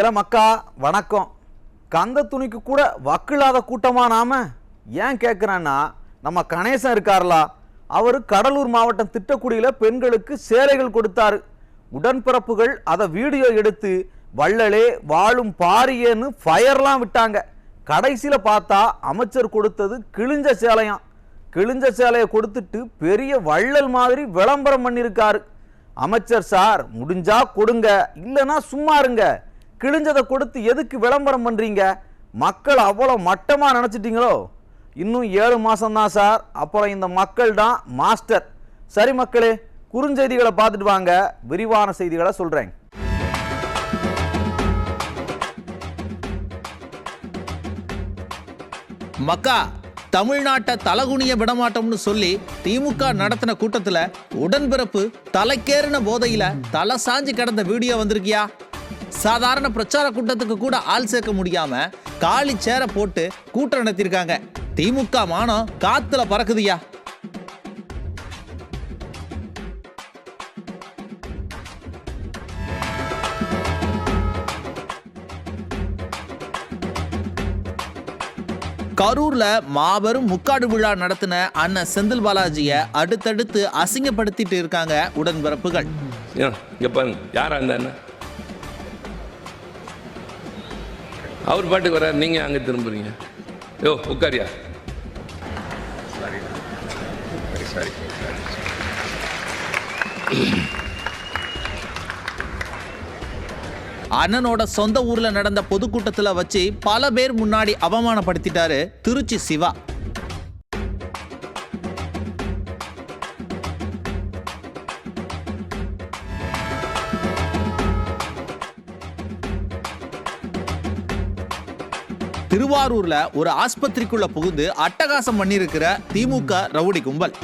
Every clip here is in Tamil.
இல மக்கா வணக்கம். கந்த துணிக்கு கூட வக்கில்லாத கூட்டமா நாம? ஏன் கேட்குறேன்னா நம்ம கணேசன் இருக்கார்லா? அவர் கடலூர் மாவட்டம் திட்டக்குடியில் பெண்களுக்கு சேலைகள் கொடுத்தாரு. உடன்பிறப்புகள் அதை வீடியோ எடுத்து வள்ளலே வாழும் பாரியேன்னு ஃபயர்லாம் விட்டாங்க. கடைசியில் பார்த்தா அமைச்சர் கொடுத்தது கிழிஞ்ச சேலையாம். கிழிஞ்ச சேலையை கொடுத்துட்டு பெரிய வள்ளல் மாதிரி விளம்பரம் பண்ணியிருக்காரு. அமைச்சர் சார் முடிஞ்சா கொடுங்க இல்லைன்னா சும்மா இருங்க. கிழிஞ்சதை கொடுத்து எதுக்கு விளம்பரம் பண்றீங்க? மக்கள் அவ்வளோ மட்டமா நினைச்சிட்டீங்களோ? இன்னும் ஏழு மாதம்தான் சார். அப்புறம் இந்த மக்கள் தான் மாஸ்டர். சரி மக்களே குறுஞ்செய்திகளை பார்த்துட்டு வாங்க. விரிவான செய்திகளை சொல்றேன். மக்கா தமிழ்நாட்டை தலகுனிய விடமாட்டோம்னு சொல்லி திமுக நடத்தின கூட்டத்துல உடன்பிறப்பு தலைக்கேறின போதையில தலை சாஞ்சு கிடந்த வீடியோ வந்திருக்கியா? சாதாரண பிரச்சார கூட்டத்துக்கு கூட ஆள் சேர்க்க முடியாம காலி சேர போட்டு கூட்டம் நடத்தியிருக்காங்க. திமுக மானம் காத்துல பறக்குதுயா கரூர்ல மாபெரும் முக்காடு விழா நடத்தின அண்ணன் செந்தில் பாலாஜிய அடுத்தடுத்து அசிங்கப்படுத்திட்டு இருக்காங்க உடன்பிறப்புகள். ஏன் இங்கே பாருங்க யாரா அவர் பாட்டுக்கு வர்றார். நீங்கள் அங்கே திரும்புறீங்க. யோ உட்காரியா? அண்ணனோட சொந்த ஊர்ல நடந்த பொதுக்கூட்டத்துல வச்சு பல பேர் முன்னாடி அவமானப்படுத்திட்டாரு திருச்சி சிவா. திருவாரூர்ல ஒரு ஆஸ்பத்திரிக்குள்ள புகுந்து அட்டகாசம் பண்ணியிருக்கிற திமுக ரவுடி கும்பல்.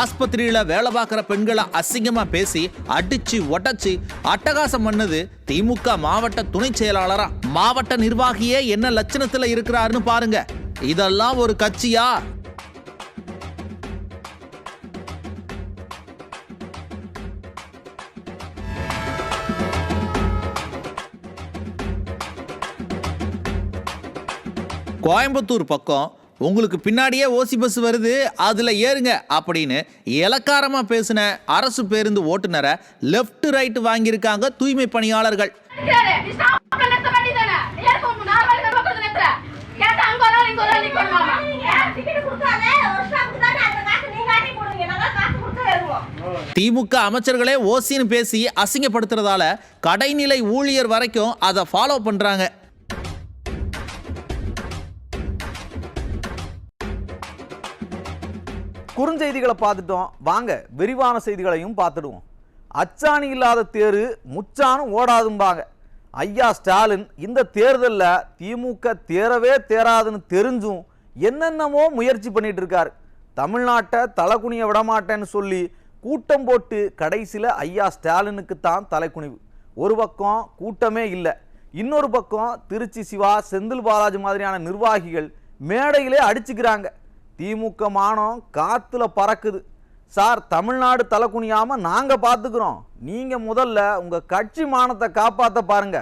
ஆஸ்பத்திரியில வேலை பார்க்குற பெண்களை அசிங்கமா பேசி அடிச்சு ஒட்டச்சு அட்டகாசம் பண்ணது திமுக மாவட்ட துணை செயலாளரா. மாவட்ட நிர்வாகியே என்ன லட்சணத்துல இருக்கிறாருன்னு பாருங்க. இதெல்லாம் ஒரு கட்சியா? கோயம்புத்தூர் பக்கம் உங்களுக்கு பின்னாடியே ஓசி பஸ் வருது அதுல ஏறுங்க அப்படின்னு இலக்காரமா பேசின அரசு பேருந்து ஓட்டுநரை லெஃப்ட் ரைட் வாங்கியிருக்காங்க தூய்மை பணியாளர்கள் நிக்கிறாரு. நீ ஸ்டாப்ல நிறுத்த வேண்டியதுதானே? ஏன் இப்ப உங்க நாலு வேலை பக்கம் வந்து நிறுத்துற? கேட்டா அங்க ஒரு ஆள், இங்க ஒரு ஆள் நிக்கணுமாமா? திமுக அமைச்சர்களே ஓசின்னு பேசி அசிங்கப்படுத்துறதால கடைநிலை ஊழியர் வரைக்கும் அதை ஃபாலோ பண்றாங்க. குறுஞ்செய்திகளை பார்த்துட்டோம். வாங்க விரிவான செய்திகளையும் பார்த்துடுவோம். அச்சாணி இல்லாத தேரு முச்சானும் ஓடாதும்பாங்க. ஐயா ஸ்டாலின் இந்த தேர்தலில் திமுக தேரவே தேராதுன்னு தெரிஞ்சும் என்னென்னமோ முயற்சி பண்ணிட்டு இருக்காரு. தமிழ்நாட்டை தலைக்குனிய விடமாட்டேன்னு சொல்லி கூட்டம் போட்டு கடைசியில் ஐயா ஸ்டாலினுக்கு தான் தலைக்குனிவு. ஒரு பக்கம் கூட்டமே இல்லை. இன்னொரு பக்கம் திருச்சி சிவா செந்தில் பாலாஜி மாதிரியான நிர்வாகிகள் மேடையிலே அடிச்சுக்கிறாங்க. திமுக மானம் காற்றுல பறக்குது. சார் தமிழ்நாடு தலைக்குனியாமல் நாங்கள் பார்த்துக்கிறோம் நீங்கள் முதல்ல உங்கள் கட்சி மானத்தை காப்பாற்ற பாருங்க.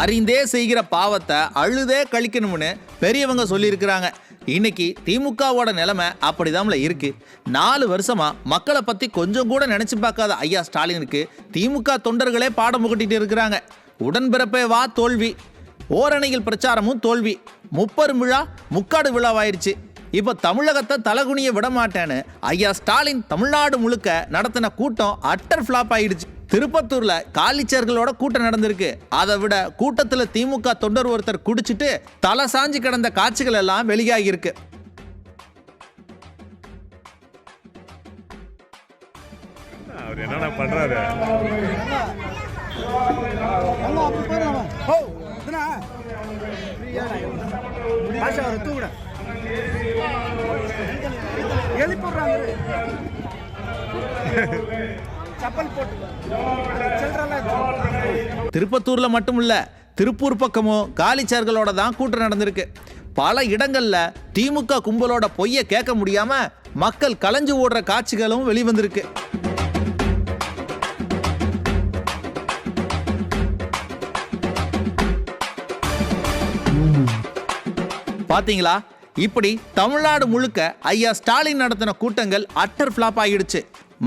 அறிந்தே செய்கிற பாவத்தை அழுதே கழிக்கணும்னு பெரியவங்க சொல்லியிருக்கிறாங்க. இன்னைக்கு திமுகவோட நிலைமை அப்படிதான்ல இருக்கு. நாலு வருஷமா மக்களை பத்தி கொஞ்சம் கூட நினைச்சு பார்க்காத ஐயா ஸ்டாலினுக்கு திமுக தொண்டர்களே பாடம் புகட்டிட்டு இருக்கிறாங்க. உடன்பிறப்பே வா தோல்வி. ஓரணையில் பிரச்சாரமும் தோல்வி. முப்பெரும் விழா முக்காடு விழாவாயிருச்சு. இப்போ தமிழகத்தை தலகுனிய விட மாட்டேன்னு ஐயா ஸ்டாலின் தமிழ்நாடு முழுக்க நடத்தின கூட்டம் அட்டர் ஃப்ளாப் ஆயிடுச்சு. திருப்பத்தூர்ல காலிச்சேர்களோட கூட்டம் நடந்திருக்கு. அதை விட கூட்டத்துல திமுக தொண்டர் ஒருத்தர் குடிச்சிட்டு தலை சாஞ்சு கிடந்த காட்சிகள் எல்லாம் வெளியாகி இருக்கு அவர் என்னென்ன பண்றாரு? திருப்பத்தூர்ல மட்டும் இல்ல திருப்பூர் பக்கமும் காலிச்சார்களோட தான் கூட்டம் நடந்திருக்கு. பல இடங்கள்ல திமுக கும்பலோட பொய்ய கேட்க முடியாம மக்கள் கலைஞ்சு ஓடுற காட்சிகளும் வெளிவந்திருக்கு. பாத்தீங்களா? இப்படி தமிழ்நாடு முழுக்க ஐயா ஸ்டாலின் நடத்தின கூட்டங்கள் அட்டர் ஃபிளாப் ஆகிடுச்சு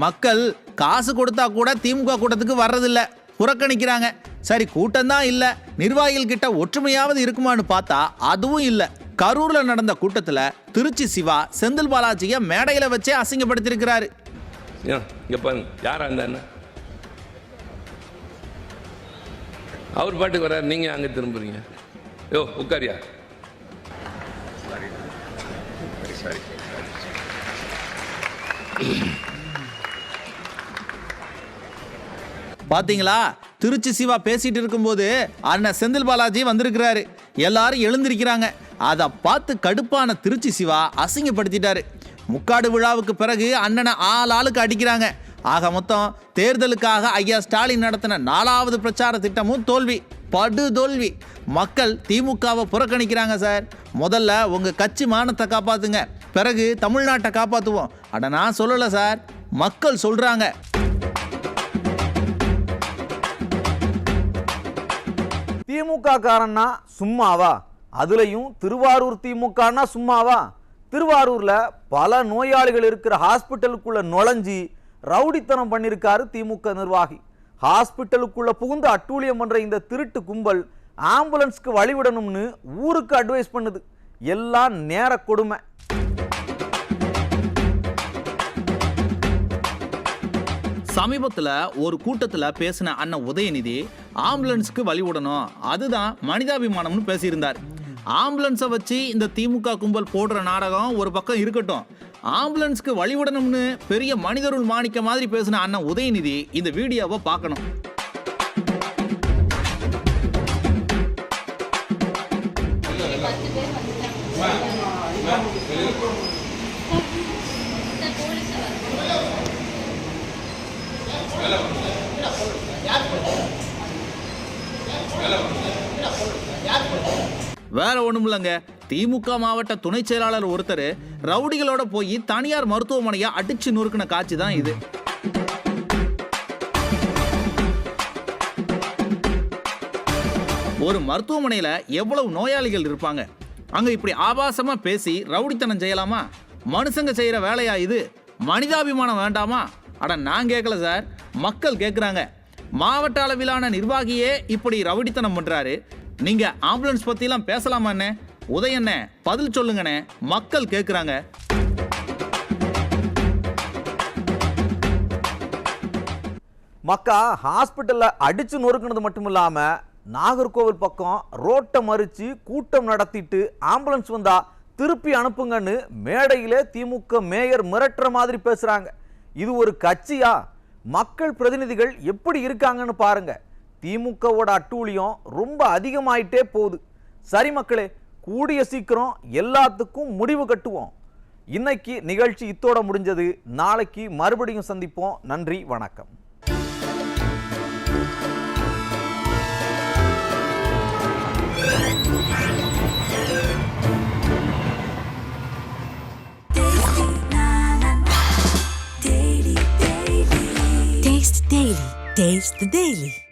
மக்கள் காசு கொடுத்தா கூட திமுக கூட்டத்துக்கு வர்றதில்ல. புறக்கணிக்கிறாங்க. சரி கூட்டம் தான் இல்ல. நிர்வாகிகள் கிட்ட ஒற்றுமையாவது இருக்குமான்னு பார்த்தா அதுவும் இல்லை. கரூர்ல நடந்த கூட்டத்துல திருச்சி சிவா செந்தில் பாலாஜிய மேடையில வச்சே அசிங்கப்படுத்திருக்கிறாரு ஏன்? பாருங்க. யாரா அவர் பாட்டுக்கு வர்றாரு. நீங்கள் அங்கே திரும்புறீங்க. யோ உட்காரியா? பாத்தீங்களா? திருச்சி சிவா பேசிட்டு இருக்கும்போது அண்ணன் செந்தில் பாலாஜி வந்திருக்கிறாரு. எல்லாரும் எழுந்திருக்கிறாங்க. அதை பார்த்து கடுப்பான திருச்சி சிவா அசிங்கப்படுத்திட்டாரு. முக்காடு விழாவுக்கு பிறகு அண்ணனை ஆள் ஆளுக்கு அடிக்கிறாங்க. ஆக மொத்தம் தேர்தலுக்காக ஐயா ஸ்டாலின் நடத்தின நாலாவது பிரச்சார திட்டமும் தோல்வி படு தோல்வி மக்கள் திமுகவை புறக்கணிக்கிறாங்க சார். முதல்ல உங்க கட்சி மானத்தை காப்பாத்துங்க. பிறகு தமிழ்நாட்டை காப்பாத்துவோம். அட நான் சொல்லலை சார். மக்கள் சொல்றாங்க. திமுக காரன்னா சும்மாவா? அதுலயும் திருவாரூர் திமுகன்னா சும்மாவா? திருவாரூர்ல பல நோயாளிகள் இருக்கிற ஹாஸ்பிட்டலுக்குள்ள நுழைஞ்சி ரவுடித்தனம் பண்ணியிருக்காரு திமுக நிர்வாகி. ஹாஸ்பிட்டலுக்குள்ள புகுந்து அட்டூழியம் பண்ற இந்த திருட்டு கும்பல் ஆம்புலன்ஸ்க்கு வழிவிடணும்னு ஊருக்கு அட்வைஸ் பண்ணுது. எல்லாம் நேர கொடுமை. சமீபத்தில் ஒரு கூட்டத்தில் பேசின அண்ணன் உதயநிதி ஆம்புலன்ஸுக்கு வழி விடணும். அதுதான் மனிதாபிமானம்னு பேசியிருந்தார். ஆம்புலன்ஸை வச்சு இந்த திமுக கும்பல் போடுற நாடகம் ஒரு பக்கம் இருக்கட்டும். ஆம்புலன்ஸுக்கு வழி விடணும்னு பெரிய மனிதருள் மாணிக்க மாதிரி பேசின அண்ணன் உதயநிதி இந்த வீடியோவை பார்க்கணும். வேற ஒன்றும் இல்லைங்க திமுக மாவட்ட துணை செயலாளர் ஒருத்தர் ரவுடிகளோட போய் தனியார் மருத்துவமனையை அடிச்சு நொறுக்கின காட்சி தான் இது. ஒரு மருத்துவமனையில் எவ்வளவு நோயாளிகள் இருப்பாங்க? அங்க இப்படி ஆபாசமா பேசி ரவுடித்தனம் செய்யலாமா? மனுஷங்க செய்யற வேலையா இது? மனிதாபிமானம் வேண்டாமா? அட நான் கேட்கல சார். மக்கள் கேட்குறாங்க மாவட்ட அளவிலான நிர்வாகியே இப்படி ரவுடித்தனம் பண்ணுறாரு நீங்க ஆம்புலன்ஸ் பத்திலாம் பேசலாமாண்ணே உதயண்ணே பதில் சொல்லுங்கண்ணே. மக்கள் கேட்குறாங்க மக்கா ஹாஸ்பிட்டலில் அடித்து நொறுக்குனது மட்டும் இல்லாமல் நாகர்கோவில் பக்கம் ரோட்டை மறித்து கூட்டம் நடத்திட்டு ஆம்புலன்ஸ் வந்தால் திருப்பி அனுப்புங்கன்னு மேடையிலே திமுக மேயர் மிரட்டுற மாதிரி பேசுகிறாங்க இது ஒரு கட்சியா? மக்கள் பிரதிநிதிகள் எப்படி இருக்காங்கன்னு பாருங்கள் திமுகவோட அட்டூழியம் ரொம்ப அதிகமாயிட்டே போகுது சரி மக்களே கூடிய சீக்கிரம் எல்லாத்துக்கும் முடிவு கட்டுவோம் இன்னைக்கு நிகழ்ச்சி இத்தோட முடிஞ்சது நாளைக்கு மறுபடியும் சந்திப்போம் நன்றி வணக்கம் Taste the Daily. Taste the Daily.